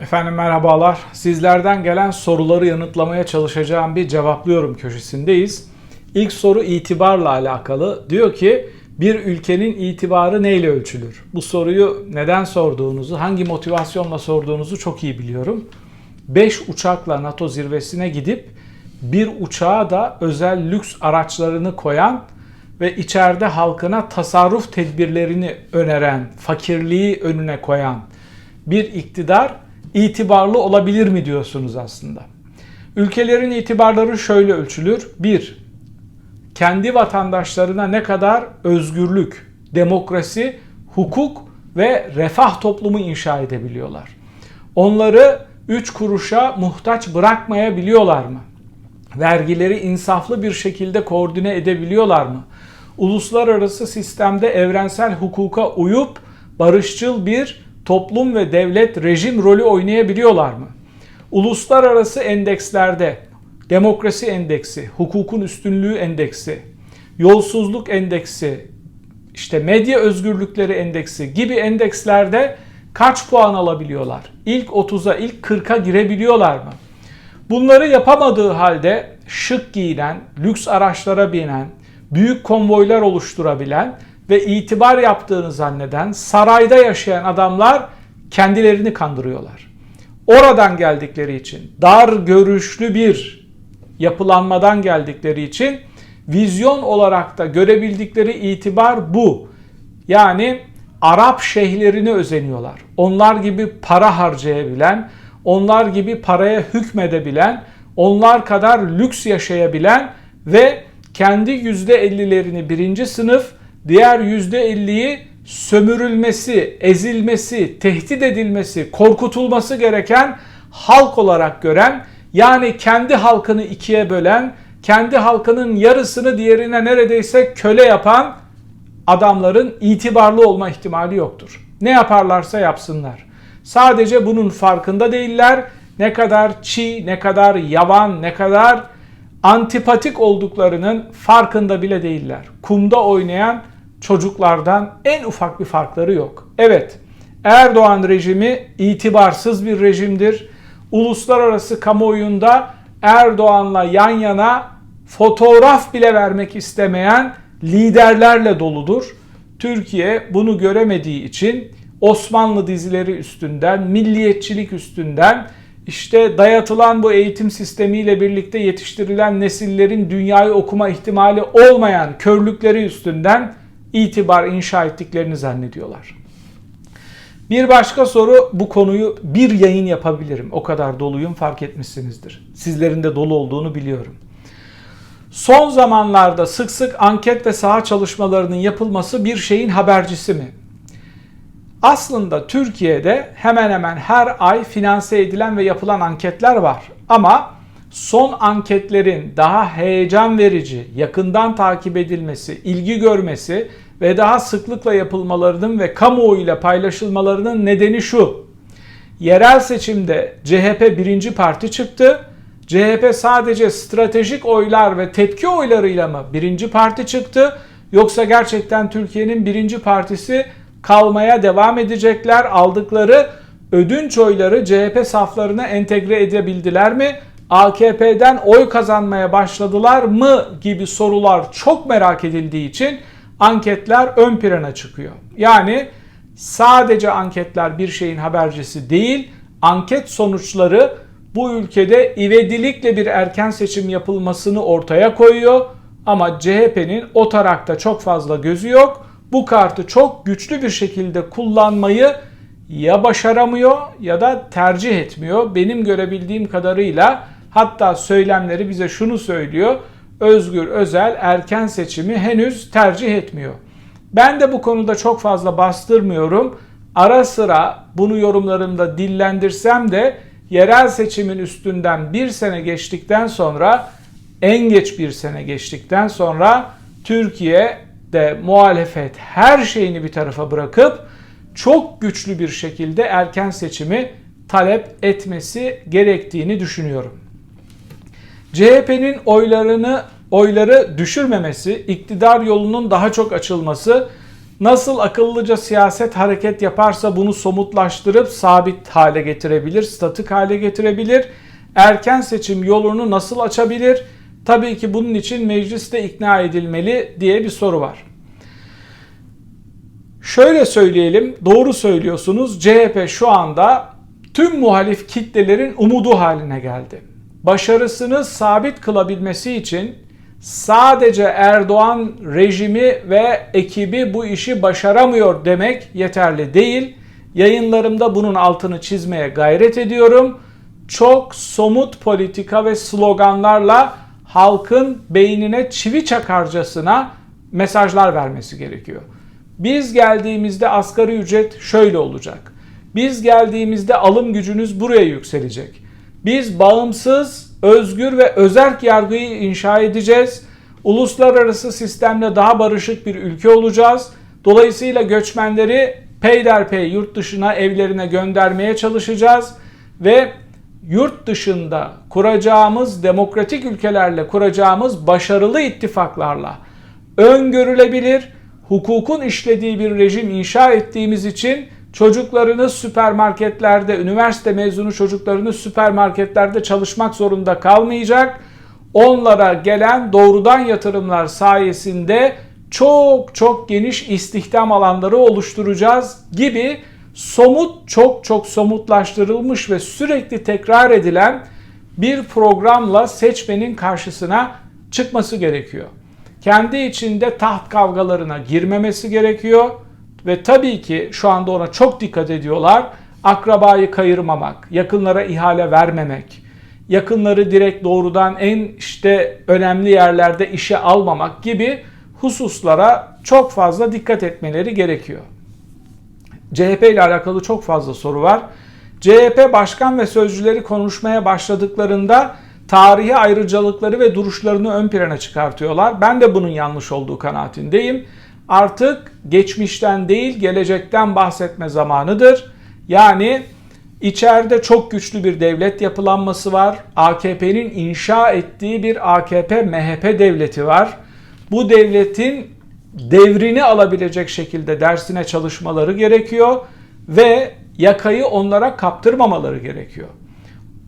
Efendim merhabalar. Sizlerden gelen soruları yanıtlamaya çalışacağım bir cevaplıyorum köşesindeyiz. İlk soru itibarla alakalı. Diyor ki bir ülkenin itibarı neyle ölçülür? Bu soruyu neden sorduğunuzu, hangi motivasyonla sorduğunuzu çok iyi biliyorum. 5 uçakla NATO zirvesine gidip bir uçağa da özel lüks araçlarını koyan ve içeride halkına tasarruf tedbirlerini öneren, fakirliği önüne koyan bir iktidar itibarlı olabilir mi diyorsunuz aslında. Ülkelerin itibarları şöyle ölçülür. 1. Kendi vatandaşlarına ne kadar özgürlük, demokrasi, hukuk ve refah toplumu inşa edebiliyorlar. Onları 3 kuruşa muhtaç bırakmayabiliyorlar mı? Vergileri insaflı bir şekilde koordine edebiliyorlar mı? Uluslararası sistemde evrensel hukuka uyup barışçıl bir toplum ve devlet rejim rolü oynayabiliyorlar mı? Uluslararası endekslerde demokrasi endeksi, hukukun üstünlüğü endeksi, yolsuzluk endeksi, işte medya özgürlükleri endeksi gibi endekslerde kaç puan alabiliyorlar? İlk 30'a, ilk 40'a girebiliyorlar mı? Bunları yapamadığı halde şık giyinen, lüks araçlara binen, büyük konvoylar oluşturabilen ve itibar yaptığını zanneden sarayda yaşayan adamlar kendilerini kandırıyorlar. Oradan geldikleri için, dar görüşlü bir yapılanmadan geldikleri için vizyon olarak da görebildikleri itibar bu. Yani Arap şeyhlerine özeniyorlar. Onlar gibi para harcayabilen, onlar gibi paraya hükmedebilen, onlar kadar lüks yaşayabilen ve kendi %50'lerini birinci sınıf, diğer %50'yi sömürülmesi, ezilmesi, tehdit edilmesi, korkutulması gereken halk olarak gören, yani kendi halkını ikiye bölen, kendi halkının yarısını diğerine neredeyse köle yapan adamların itibarlı olma ihtimali yoktur. Ne yaparlarsa yapsınlar. Sadece bunun farkında değiller. Ne kadar çiğ, ne kadar yavan, ne kadar antipatik olduklarının farkında bile değiller. Kumda oynayan çocuklardan en ufak bir farkları yok. Evet, Erdoğan rejimi itibarsız bir rejimdir. Uluslararası kamuoyunda Erdoğan'la yan yana fotoğraf bile vermek istemeyen liderlerle doludur. Türkiye bunu göremediği için Osmanlı dizileri üstünden, milliyetçilik üstünden, işte dayatılan bu eğitim sistemiyle birlikte yetiştirilen nesillerin dünyayı okuma ihtimali olmayan körlükleri üstünden itibar inşa ettiklerini zannediyorlar. Bir başka soru bu konuyu bir yayın yapabilirim. O kadar doluyum fark etmişsinizdir. Sizlerin de dolu olduğunu biliyorum. Son zamanlarda sık sık anket ve saha çalışmalarının yapılması bir şeyin habercisi mi? Aslında Türkiye'de hemen hemen her ay finanse edilen ve yapılan anketler var. Ama son anketlerin daha heyecan verici, yakından takip edilmesi, ilgi görmesi ve daha sıklıkla yapılmalarının ve kamuoyuyla paylaşılmalarının nedeni şu. Yerel seçimde CHP birinci parti çıktı. CHP sadece stratejik oylar ve tepki oylarıyla mı birinci parti çıktı? Yoksa gerçekten Türkiye'nin birinci partisi kalmaya devam edecekler. Aldıkları ödünç oyları CHP saflarına entegre edebildiler mi? AKP'den oy kazanmaya başladılar mı gibi sorular çok merak edildiği için anketler ön plana çıkıyor. Yani sadece anketler bir şeyin habercisi değil, anket sonuçları bu ülkede ivedilikle bir erken seçim yapılmasını ortaya koyuyor. Ama CHP'nin o tarakta çok fazla gözü yok. Bu kartı çok güçlü bir şekilde kullanmayı ya başaramıyor ya da tercih etmiyor. Benim görebildiğim kadarıyla hatta söylemleri bize şunu söylüyor. Özgür Özel erken seçimi henüz tercih etmiyor. Ben de bu konuda çok fazla bastırmıyorum. Ara sıra bunu yorumlarımda dillendirsem de yerel seçimin üstünden bir sene geçtikten sonra en geç bir sene geçtikten sonra Türkiye'de muhalefet her şeyini bir tarafa bırakıp çok güçlü bir şekilde erken seçimi talep etmesi gerektiğini düşünüyorum. CHP'nin oylarını oyları düşürmemesi, iktidar yolunun daha çok açılması Nasıl akıllıca siyaset hareket yaparsa bunu somutlaştırıp sabit hale getirebilir, statik hale getirebilir. Erken seçim yolunu nasıl açabilir? Tabii ki bunun için mecliste ikna edilmeli diye bir soru var. Şöyle söyleyelim, doğru söylüyorsunuz. CHP şu anda tüm muhalif kitlelerin umudu haline geldi. Başarısını sabit kılabilmesi için sadece Erdoğan rejimi ve ekibi bu işi başaramıyor demek yeterli değil. Yayınlarımda bunun altını çizmeye gayret ediyorum. Çok somut politika ve sloganlarla halkın beynine çivi çakarcasına mesajlar vermesi gerekiyor. Biz geldiğimizde asgari ücret şöyle olacak. Biz geldiğimizde alım gücünüz buraya yükselecek. Biz bağımsız, özgür ve özerk yargıyı inşa edeceğiz. Uluslararası sistemle daha barışık bir ülke olacağız. Dolayısıyla göçmenleri peyderpey yurt dışına evlerine göndermeye çalışacağız ve yurt dışında kuracağımız demokratik ülkelerle kuracağımız başarılı ittifaklarla öngörülebilir, hukukun işlediği bir rejim inşa ettiğimiz için çocuklarınız süpermarketlerde, üniversite mezunu çocuklarınız süpermarketlerde çalışmak zorunda kalmayacak. Onlara gelen doğrudan yatırımlar sayesinde çok çok geniş istihdam alanları oluşturacağız gibi somut çok çok somutlaştırılmış ve sürekli tekrar edilen bir programla seçmenin karşısına çıkması gerekiyor. Kendi içinde taht kavgalarına girmemesi gerekiyor ve tabii ki şu anda ona çok dikkat ediyorlar. Akrabayı kayırmamak, yakınlara ihale vermemek, yakınları direkt doğrudan en işte önemli yerlerde işe almamak gibi hususlara çok fazla dikkat etmeleri gerekiyor. CHP ile alakalı çok fazla soru var. CHP başkan ve sözcüleri konuşmaya başladıklarında tarihi ayrıcalıkları ve duruşlarını ön plana çıkartıyorlar. Ben de bunun yanlış olduğu kanaatindeyim. Artık geçmişten değil gelecekten bahsetme zamanıdır. Yani içeride çok güçlü bir devlet yapılanması var. AKP'nin inşa ettiği bir AKP MHP devleti var. Bu devletin devrini alabilecek şekilde dersine çalışmaları gerekiyor ve yakayı onlara kaptırmamaları gerekiyor.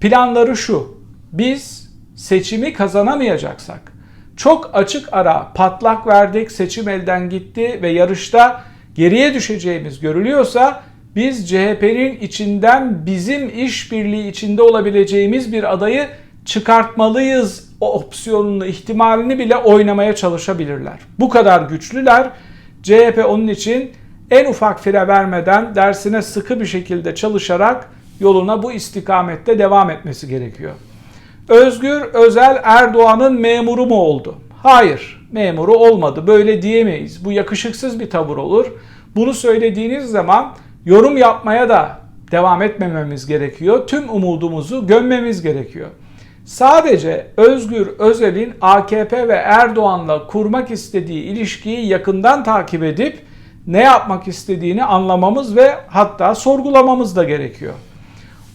Planları şu. Biz seçimi kazanamayacaksak çok açık ara patlak verdik, seçim elden gitti ve yarışta geriye düşeceğimiz görülüyorsa biz CHP'nin içinden bizim işbirliği içinde olabileceğimiz bir adayı çıkartmalıyız o opsiyonunu, ihtimalini bile oynamaya çalışabilirler. Bu kadar güçlüler. CHP onun için en ufak fire vermeden dersine sıkı bir şekilde çalışarak yoluna bu istikamette devam etmesi gerekiyor. Özgür Özel Erdoğan'ın memuru mu oldu? Hayır, memuru olmadı. Böyle diyemeyiz. Bu yakışıksız bir tavır olur. Bunu söylediğiniz zaman yorum yapmaya da devam etmememiz gerekiyor. Tüm umudumuzu gömmemiz gerekiyor. Sadece Özgür Özel'in AKP ve Erdoğan'la kurmak istediği ilişkiyi yakından takip edip ne yapmak istediğini anlamamız ve hatta sorgulamamız da gerekiyor.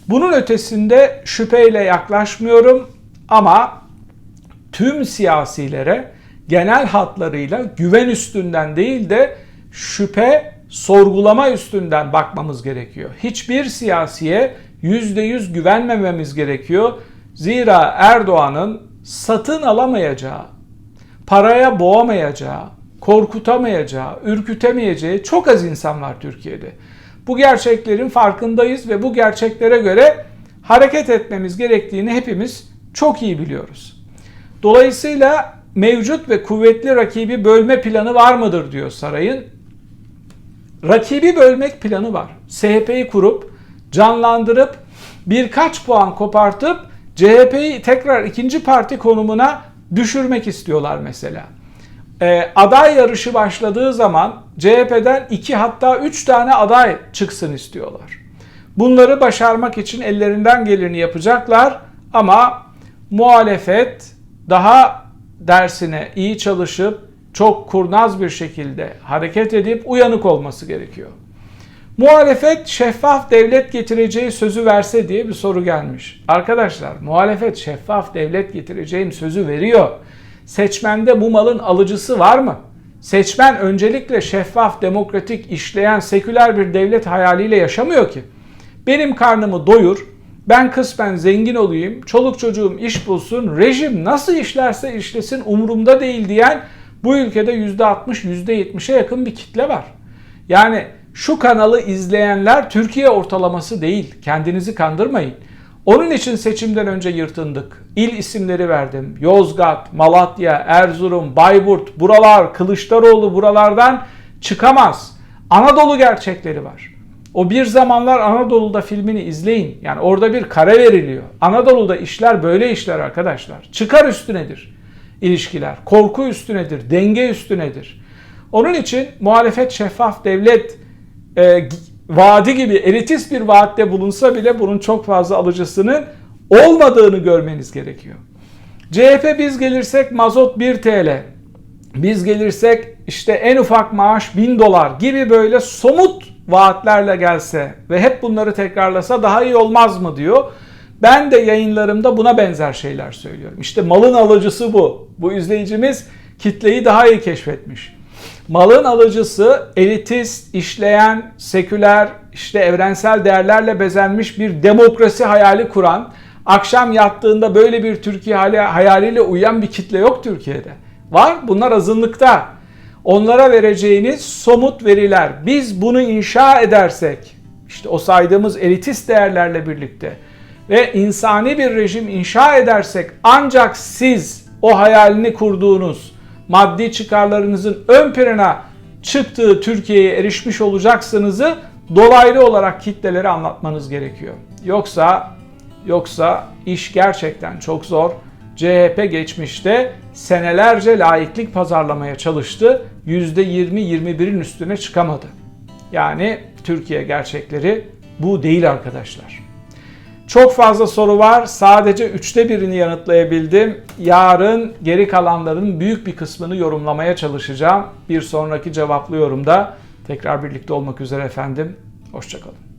Bunun ötesinde şüpheyle yaklaşmıyorum ama tüm siyasilere genel hatlarıyla güven üstünden değil de şüphe, sorgulama üstünden bakmamız gerekiyor. Hiçbir siyasiye %100 güvenmememiz gerekiyor. Zira Erdoğan'ın satın alamayacağı, paraya boğamayacağı, korkutamayacağı, ürkütemeyeceği çok az insan var Türkiye'de. Bu gerçeklerin farkındayız ve bu gerçeklere göre hareket etmemiz gerektiğini hepimiz çok iyi biliyoruz. Dolayısıyla mevcut ve kuvvetli rakibi bölme planı var mıdır diyor sarayın. Rakibi bölmek planı var. SHP'yi kurup canlandırıp birkaç puan kopartıp CHP'yi tekrar ikinci parti konumuna düşürmek istiyorlar mesela. Ee, aday yarışı başladığı zaman CHP'den iki hatta üç tane aday çıksın istiyorlar. Bunları başarmak için ellerinden geleni yapacaklar ama muhalefet daha dersine iyi çalışıp çok kurnaz bir şekilde hareket edip uyanık olması gerekiyor. Muhalefet şeffaf devlet getireceği sözü verse diye bir soru gelmiş. Arkadaşlar muhalefet şeffaf devlet getireceğim sözü veriyor. Seçmende bu malın alıcısı var mı? Seçmen öncelikle şeffaf, demokratik, işleyen, seküler bir devlet hayaliyle yaşamıyor ki. Benim karnımı doyur, ben kısmen zengin olayım, çoluk çocuğum iş bulsun, rejim nasıl işlerse işlesin umurumda değil diyen bu ülkede %60, %70'e yakın bir kitle var. Yani şu kanalı izleyenler Türkiye ortalaması değil. Kendinizi kandırmayın. Onun için seçimden önce yırtındık. İl isimleri verdim. Yozgat, Malatya, Erzurum, Bayburt, buralar, Kılıçdaroğlu buralardan çıkamaz. Anadolu gerçekleri var. O bir zamanlar Anadolu'da filmini izleyin. Yani orada bir kare veriliyor. Anadolu'da işler böyle işler arkadaşlar. Çıkar üstünedir ilişkiler. Korku üstünedir, denge üstünedir. Onun için muhalefet şeffaf devlet e, vaadi gibi elitist bir vaatte bulunsa bile bunun çok fazla alıcısının olmadığını görmeniz gerekiyor. CHP biz gelirsek mazot 1 TL, biz gelirsek işte en ufak maaş 1000 dolar gibi böyle somut vaatlerle gelse ve hep bunları tekrarlasa daha iyi olmaz mı diyor. Ben de yayınlarımda buna benzer şeyler söylüyorum. İşte malın alıcısı bu. Bu izleyicimiz kitleyi daha iyi keşfetmiş. Malın alıcısı elitist, işleyen, seküler, işte evrensel değerlerle bezenmiş bir demokrasi hayali kuran, akşam yattığında böyle bir Türkiye hayaliyle uyuyan bir kitle yok Türkiye'de. Var, bunlar azınlıkta. Onlara vereceğiniz somut veriler. Biz bunu inşa edersek, işte o saydığımız elitist değerlerle birlikte ve insani bir rejim inşa edersek ancak siz o hayalini kurduğunuz maddi çıkarlarınızın ön plana çıktığı Türkiye'ye erişmiş olacaksınızı dolaylı olarak kitlelere anlatmanız gerekiyor. Yoksa yoksa iş gerçekten çok zor. CHP geçmişte senelerce laiklik pazarlamaya çalıştı. %20-21'in üstüne çıkamadı. Yani Türkiye gerçekleri bu değil arkadaşlar. Çok fazla soru var. Sadece üçte birini yanıtlayabildim. Yarın geri kalanların büyük bir kısmını yorumlamaya çalışacağım. Bir sonraki cevaplı yorumda tekrar birlikte olmak üzere efendim. Hoşçakalın.